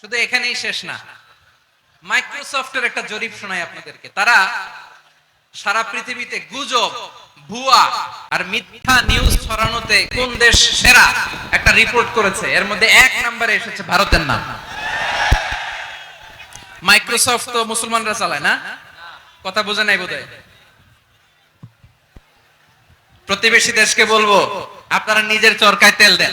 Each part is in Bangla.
শুধু এখানেই শেষ না। মাইক্রোসফটের একটা জরিপ শোনাই আপনাদেরকে। তারা সারা পৃথিবীতে গুজব, ভুয়া আর মিথ্যা নিউজ ছড়ানোতে কোন দেশ সেরা একটা রিপোর্ট করেছে। এর মধ্যে এক নম্বরে এসেছে ভারতের নাম। মাইক্রোসফট তো মুসলমানরা চালায় না? কথা বোঝে নাই বোধহয়? প্রতিবেশী দেশকে বলব, আপনারা নিজের চরকায় তেল দেন।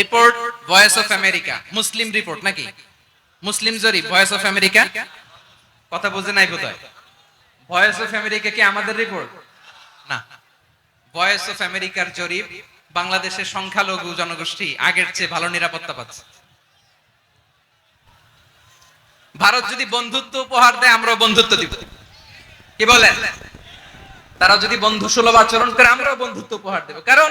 রিপোর্ট ভয়েস অফ আমেরিকা মুসলিম রিপোর্ট নাকি? মুসলিম জরিপ ভয়েস অফ আমেরিকা কথা বুঝে নাই বোধহয়। ভয়েস অফ আমেরিকা কি আমাদের রিপোর্ট না। ভয়েস অফ আমেরিকার জরিপ বাংলাদেশের সংখ্যালঘু জনগোষ্ঠী আগের চেয়ে ভালো নিরাপত্তা পাচ্ছে। ভারত যদি বন্ধুত্ব উপহার দেয়, আমরাও বন্ধুত্ব দিব। কি বলেন? তারা যদি বন্ধু সুলভ আচরণ করে, আমরাও বন্ধুত্ব উপহার দেব। কারণ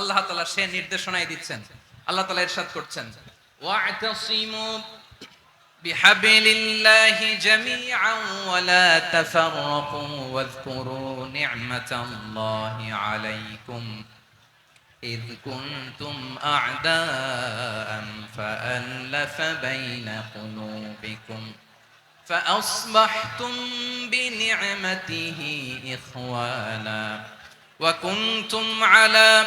আল্লাহ তাআলা সে নির্দেশনাই দিচ্ছেন আল্লাহ তাআলা ইরশাদ করছেন ওয়া'তাসিমু বিহাবিলিল্লাহি জামিআন ওয়া লা তাফাররাকু ওয়াযকুরু নি'মাতাল্লাহি আলাইকুম إذ كنتم أعداء فألف بين قلوبكم فأصبحتم بنعمته إخوانا وكنتم على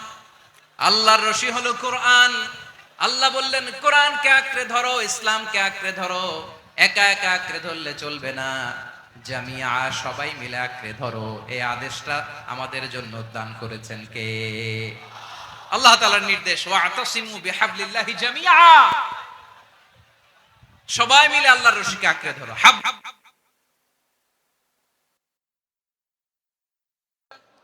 আল্লাহর রশি হলো কোরআন। আল্লাহ বললেন, কোরআনকে আঁকড়ে ধরো, ইসলামকে আঁকড়ে ধরো। একা একা আঁকড়ে ধরলে চলবে না। জামিয়া, সবাই মিলে আঁকড়ে ধরো। এই আদেশটা আমাদের জন্য দান করেছেন কে? আল্লাহ তালার নির্দেশ, ওয়াতাসিমু বিহাবলিল্লাহি জামিয়া। সবাই মিলে আল্লাহর রশিকে আঁকড়ে ধরো। হাব।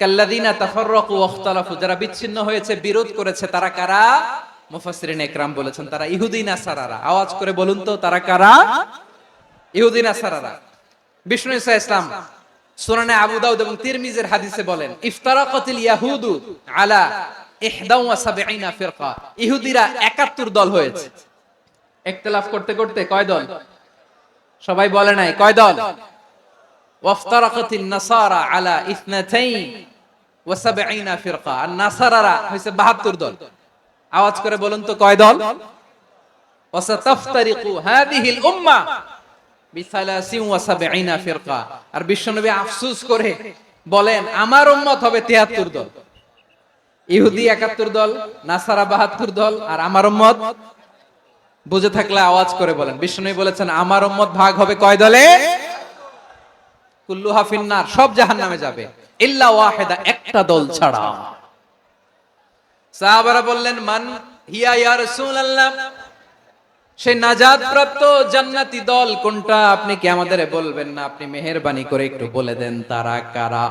কাল্লাদিনা তাফাররাকু ওয়াখতালাফু যারা বিচ্ছিন্ন হয়েছে, বিরোধ করেছে, তারা কারা? মুফাসসিরিন একরাম বলেছেন, তারা ইহুদি নাসারারা আওয়াজ করে বলুন তো, তারা কারা? ইহুদি নাসারারা বিষ্ণু ঈসা ইসলাম সুনানে আবু দাউদ এবং তিরমিজের হাদিসে বলেন, ইফতারাকাতিল ইয়াহুদু আলা 71 ফিরকা। ইহুদিরা 71 দল হয়েছে। ইখতিলাফ করতে করতে কয় দল? সবাই বলে নাই, কয় দল? ওয়াফতারাকাতিন নাসারা আলা ইসনাতাইন। ওয়া ফিরকা, আর নাসারারা হইছে 72 দল। আওয়াজ করে বলুন তো কয় দল? আর বিশ্বনবী করে বলেন, আমার উম্মত হবে 73 দল। ইহুদি 71 দল, নাসারা 72 দল, আর আমার উম্মত? বুঝে থাকলে আওয়াজ করে বলেন। বিষ্ণু বলেছেন, আমার উম্মত ভাগ হবে কয় দলে? কুল্লু হাফিন্নার সব জাহান নামে যাবে একটা দল ছাড়া। সাহাবারা বললেন, মান হিয়া ইয়া রাসূলুল্লাহ? সেই নাজাত প্রাপ্ত জান্নাতি দল কোনটা? আপনি কি আমাদের বলবেন না? আপনি মেহেরবানি করে একটু বলে দেন, তারা কারা?